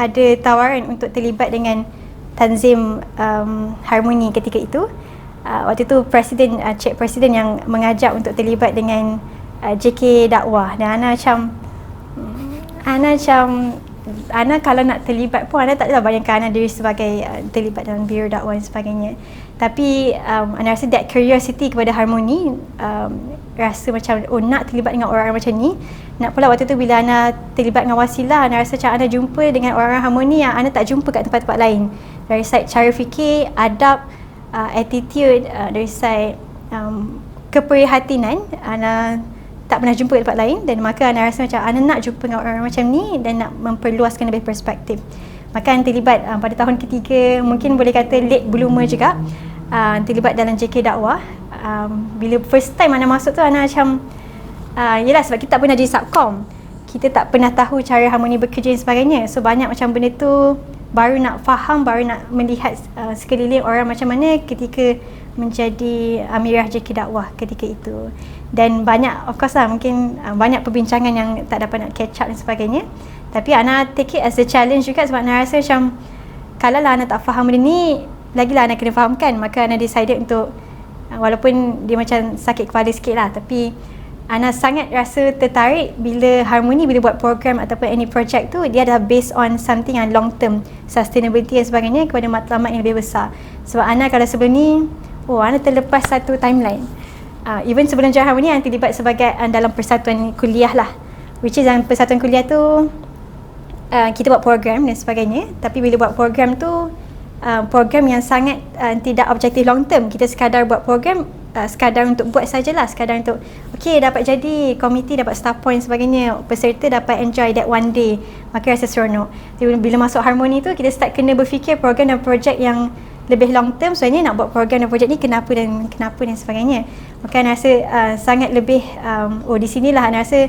ada tawaran untuk terlibat dengan tanzim um, harmoni ketika itu. Uh, waktu itu presiden uh, cik presiden yang mengajak untuk terlibat dengan uh, JK dakwah dan Ana macam Ana macam Ana kalau nak terlibat pun Ana tak adalah bayangkan Ana diri sebagai uh, terlibat dalam biro dakwah dan sebagainya. Tapi um, Ana rasa that curiosity kepada harmoni um, rasa macam oh nak terlibat dengan orang-orang macam ni. Nak pula waktu tu bila Ana terlibat dengan wasilah Ana rasa macam Ana jumpa dengan orang-orang harmoni yang Ana tak jumpa kat tempat-tempat lain. Dari side cara fikir, adab, uh, attitude uh, dari side um, keprihatinan Ana tak pernah jumpa tempat lain dan maka Ana rasa macam Ana nak jumpa dengan orang-orang macam ni dan nak memperluaskan lebih perspektif. Maka Ana terlibat uh, pada tahun ketiga, mungkin boleh kata late bloomer juga. Uh, terlibat dalam JK dakwah. Um, bila first time Ana masuk tu Ana macam uh, yelah sebab kita tak pernah jadi subcom. Kita tak pernah tahu cara harmoni bekerja dan sebagainya. So banyak macam benda tu baru nak faham, baru nak melihat uh, sekeliling orang macam mana ketika menjadi Amirah JK Dakwah ketika itu. Dan banyak, of course lah mungkin uh, banyak perbincangan yang tak dapat nak catch up dan sebagainya. Tapi Ana take it as a challenge juga sebab Ana rasa macam kalau lah Ana tak faham benda ni, lagilah Ana kena fahamkan. Maka Ana decided untuk, uh, walaupun dia macam sakit kepala sikit lah, tapi Ana sangat rasa tertarik bila Harmoni bila buat program ataupun any project tu dia adalah based on something yang long term sustainability dan sebagainya kepada matlamat yang lebih besar sebab Ana kalau sebelum ni oh Ana terlepas satu timeline. Uh, even sebelum Jaya Harmoni Ana terlibat sebagai uh, dalam persatuan kuliah lah. Which is dalam persatuan kuliah tu uh, kita buat program dan sebagainya. Tapi bila buat program tu uh, program yang sangat uh, tidak objektif long term. Kita sekadar buat program uh, sekadar untuk buat sajalah. Sekadar untuk okey dapat jadi komiti dapat star point sebagainya. Peserta dapat enjoy that one day. Maka rasa seronok. Jadi bila masuk harmoni tu kita start kena berfikir program dan projek yang lebih long term sebenarnya nak buat program dan projek ni kenapa dan kenapa dan sebagainya. Maka saya rasa uh, sangat lebih um, oh di sinilah saya rasa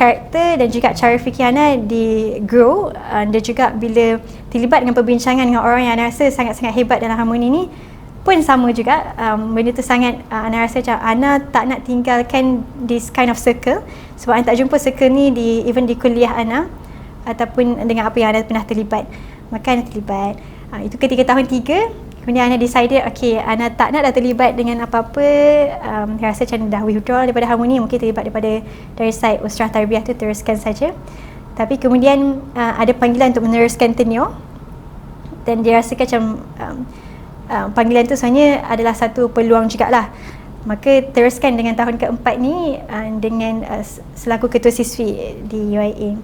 karakter dan juga cara fikir Ana di grow uh, dan juga bila terlibat dengan perbincangan dengan orang yang Ana rasa sangat-sangat hebat dalam harmoni ni pun sama juga. Um, benda tu sangat uh, Ana rasa macam Ana tak nak tinggalkan this kind of circle sebab Ana tak jumpa circle ni di even di kuliah Ana ataupun dengan apa yang Ana pernah terlibat. Maka Ana terlibat. Uh, itu ketika tahun kemudian Ana decided okay Ana tak nak dah terlibat dengan apa-apa um, rasa macam dah withdraw daripada harmoni mungkin terlibat daripada dari side Usrah Tarbiyah tu teruskan saja tapi kemudian uh, ada panggilan untuk meneruskan tenure dan dia rasa macam um, uh, panggilan tu sebenarnya adalah satu peluang juga lah. Maka teruskan dengan tahun keempat ni uh, dengan uh, selaku ketua siswi di UIA.